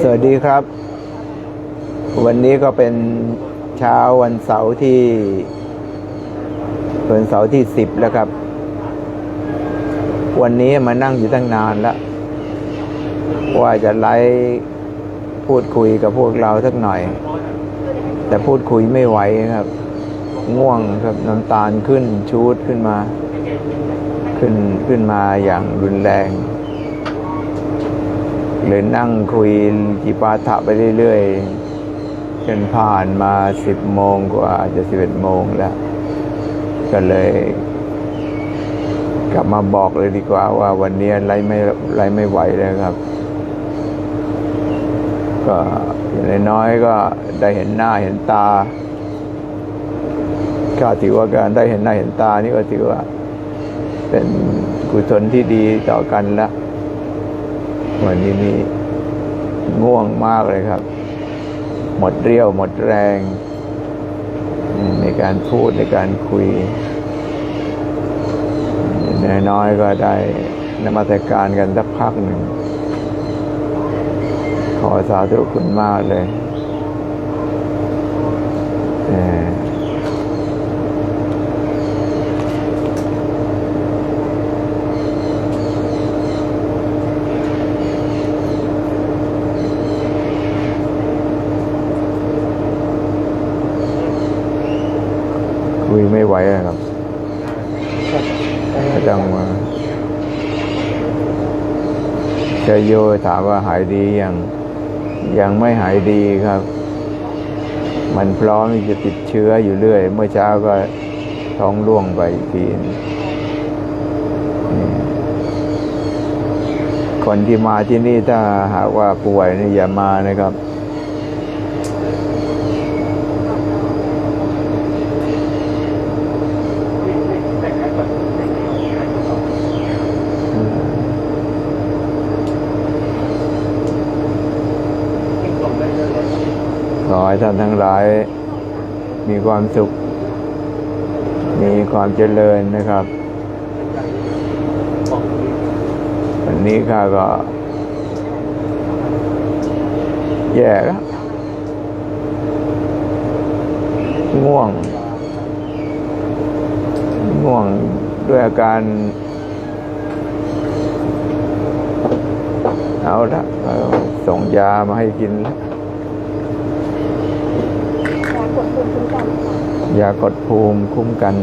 สวัสดีครับ วันนี้ก็เป็นเช้าวันเสาร์ที่วันเสาร์ที่สิบแล้วครับ วันนี้มานั่งอยู่ตั้งนานแล้ว ว่าจะไลฟ์พูดคุยกับพวกเราสักหน่อย แต่พูดคุยไม่ไหวครับ ง่วงครับน้ำตาลขึ้นชูดขึ้นมา ขึ้นขึ้นมาอย่างรุนแรง เลยนั่งคุยจีปาถะไปเรื่อยๆจนผ่านมาสิบโมงกว่าจะสิบเอ็ดโมงแล้ว ก็เลย กลับมาบอกเลยดีกว่าว่าวันนี้ไรไม่ไรไม่ไหวเลยครับ ก็อย่างน้อยก็ได้เห็นหน้าเห็นตาก็ถือว่าการได้เห็นหน้าเห็นตานี่ก็ถือว่า เป็นกุศลที่ดีต่อกันแล้ว วันนี้นี่ง่วงมากเลยครับ หมดเรี่ยวหมดแรง ในการพูดในการคุยน้อยๆก็ได้นมัสการกันสักพักหนึ่ง ขอสาธุคุณมากเลย เอ่อคุยไม่ไหวอะครับก็ต้องมา ยถามว่าหายดียังยังไม่หายดีครับ มันพร้อมที่จะติดเชื้ออยู่เรื่อย เมื่อเช้าก็ท้องร่วงไปอีกทีนี่คนที่มาที่นี่ถ้าหากว่าป่วยนี่อย่ามานะครับ ให้ท่านทั้งหลาย มีความสุข มีความเจริญนะครับ วันนี้ข้าก็ แย่แล้วง่วง ง่วงด้วยอาการ เอาละส่งยามาให้กินแล้ว ยากดภูมิคุ้มกัน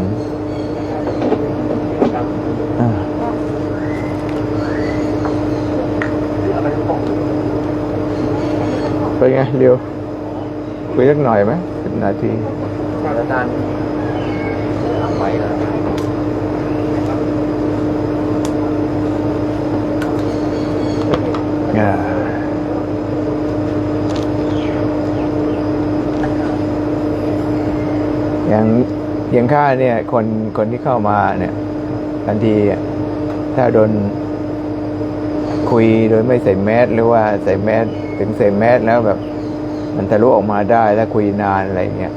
ไปไงเร็วคุยสักหน่อยไหมสิบนาทีอาจารย์ไปแล้ว อ่าอย่าง อย่างข้าเนี่ยคนคนที่เข้ามาเนี่ยทันทีถ้าโดนคุยโดยไม่ใส่แมสหรือว่าใส่แมสถึงใส่แมสแล้วแบบมันทะลุออกมาได้ถ้าคุยนานอะไรเงี้ย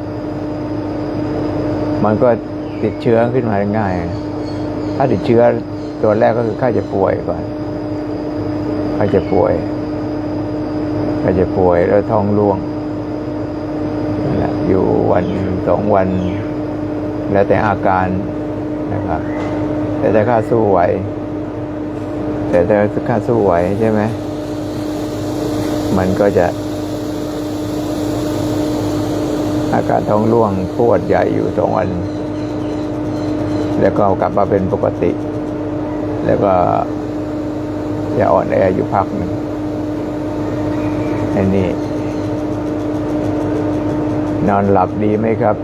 มันก็ติดเชื้อขึ้นมาง่าย ถ้าติดเชื้อตัวแรกก็คือข้าจะป่วยก่อนข้าจะป่วยข้าจะป่วยแล้วท้องร่วงอยู่วันสองวัน แล้วแต่อาการนะครับแต่ถ้าข้าสู้ไหว แต่ถ้าข้าสู้ไหวใช่ไหมมันก็จะ อาการท้องร่วงปวดใหญ่อยู่สองวัน แล้วก็กลับมาเป็นปกติ แล้วก็จะอ่อนแออยู่พักหนึ่งอันนี้ นอนหลับดีไหมครับ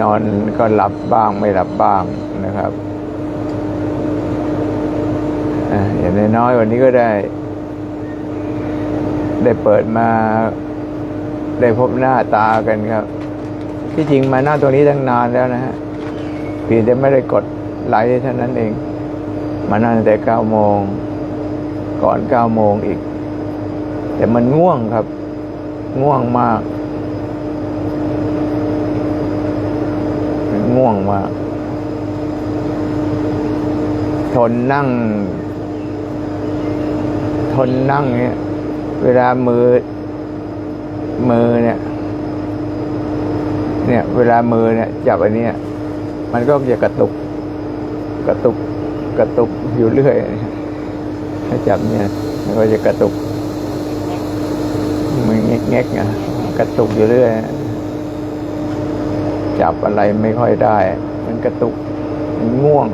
นอนก็หลับบ้างไม่หลับบ้างนะครับอย่างน้อยๆวันนี้ก็ได้ ได้เปิดมาได้พบหน้าตากันครับ ที่จริงมาหน้าตรงนี้ตั้งนานแล้วนะฮะเพียงแต่ไม่ได้กดไลค์เท่านั้นเอง มานั่งแต่เก้าโมง ก่อนเก้าโมงอีก แต่มันง่วงครับ ง่วงมาก ง่วงมาก ทนนั่ง ทนนั่งเนี่ย เวลามือ มือเนี่ย เนี่ย เวลามือเนี่ย จับอันเนี้ยมันก็จะกระตุก กระตุก กระตุกอยู่เรื่อย ถ้าจับเนี่ย มันก็จะกระตุก มันแงกแงกๆอะกระตุกอยู่เรื่อย จับอะไรไม่ค่อยได้ มันกระตุก มันง่วง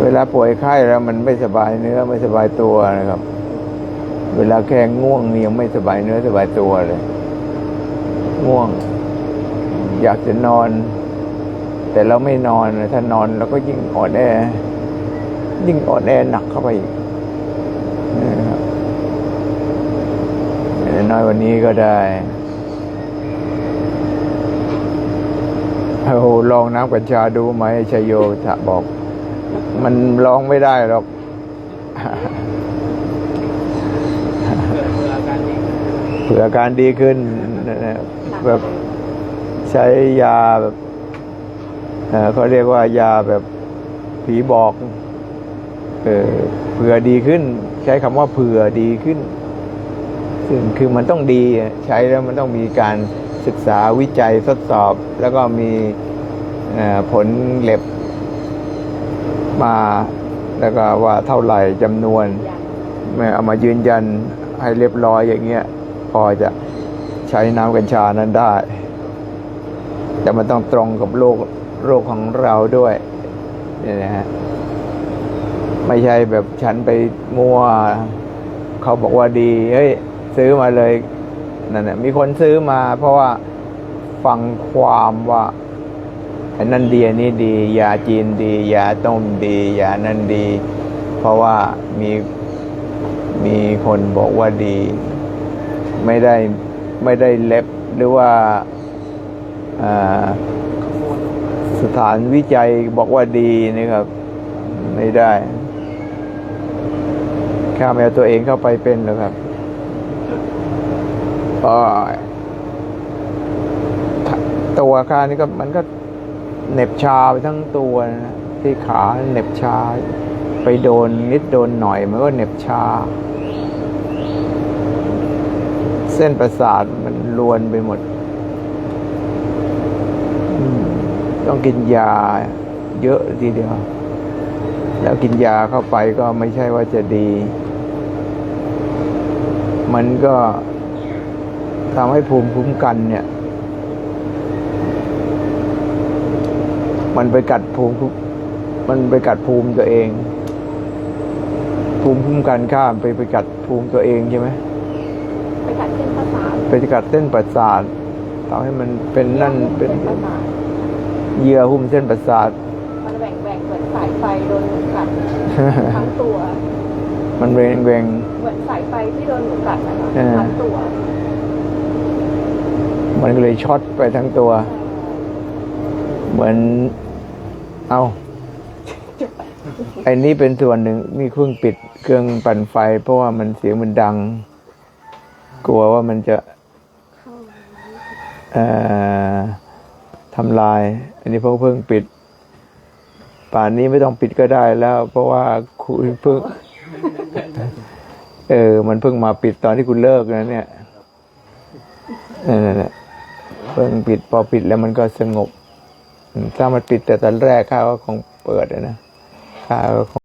เวลาป่วยไข้แล้วมันไม่สบายเนื้อไม่สบายตัวนะครับ เวลาแค่ง่วงนี่ยังไม่สบายเนื้อสบายตัวเลย ง่วง อยากจะนอน แต่เราไม่นอนถ้านอนเราก็ยิ่งอ่อนแอ ยิ่งอ่อนแอหนักเข้าไปอีกนะครับอย่าง น้อยวันนี้ก็ได้โอ้โหลองน้ำกัญชาดูไหมชยโยถะบอก มันร้องไม่ได้หรอกเผื่ออาการดีขึ้นแบบใช้ยาแบบเอ่อเขาเรียกว่ายาแบบผีบอกเออเผื่อดีขึ้น ใช้คำว่าเผื่อดีขึ้นึ่งคือมันต้องดีใช้แล้วมันต้องมีการศึกษาวิจัยทดสอบ แล้วก็มีผลเล็บมาแล้วก็ว่าเท่าไหร่จำนวนมเอามายืนยันให้เรียบร้อยอย่างเงี้ย พอจะใช้น้ำกัญชานั้นได้ แต่มันต้องตรงกับโรคโรคของเราด้วยเนี่ยนะฮะไม่ใช่แบบฉันไปมัวเขาบอกว่าดี เฮ้ย ซื้อมาเลยนั่นแหละมีคนซื้อมา เพราะว่าฟังความว่าไอ้นั่นดีอันนี้ดียาจีนดียาต้มดียานั่นดี เพราะว่ามีมีคนบอกว่าดี ไม่ได้ไม่ได้เล็บหรือว่าอ่าสถานวิจัยบอกว่าดีนะครับ ไม่ได้ข้าแมวตัวเองเข้าไปเป็นหรอครับ อ๋อตัวขานี่ก็มันก็เหน็บชาไปทั้งตัวนะที่ขาเหน็บชา ไปโดนนิดโดนหน่อยมันก็เหน็บชา เส้นประสาทมันลวนไปหมด ต้องกินยาเยอะทีเดียว แล้วกินยาเข้าไปก็ไม่ใช่ว่าจะดี มันก็ ทำให้ภูมิคุ้มกันเนี่ย มันไปกัดภูมิคุ้มมันไปกัดภูมิตัวเอง ภูมิคุ้มกันข้ามไปไปกัดภูมิตัวเองใช่ไหมไปกัดเส้นประสาทไปกัดเส้นประสาททำให้มันเป็นนั่นเป็นส้ประสาทเยื่อหุ้มเส้นประสาทมันแหว่งแหว่งเหมือนสายไฟโดนหนูกัดทั้งตัว มันเวงเวงเหมือนสายไฟที่โดนหนูกัดนะคะเออทั้งตัว มันก็เลยช็อตไปทั้งตัว เหมือนเอาไอ้นี่เป็นส่วนหนึ่งมีเครื่องปิดเครื่องปั่นไฟ เพราะว่ามันเสียงมันดัง กลัวว่ามันจะทำลาย อันนี้เพิ่งเพิ่งปิด ป่านนี้ไม่ต้องปิดก็ได้แล้ว เพราะว่าคุณเพิ่งเออ มันเพิ่งมาปิดตอนที่คุณเลิกนะเนี่ยนั่นแหละ เพิ่งปิดพอปิดแล้วมันก็สงบ ถ้ามันปิดแต่ตอนแรกข้าก็คงเปิดอะนะข้าก็คง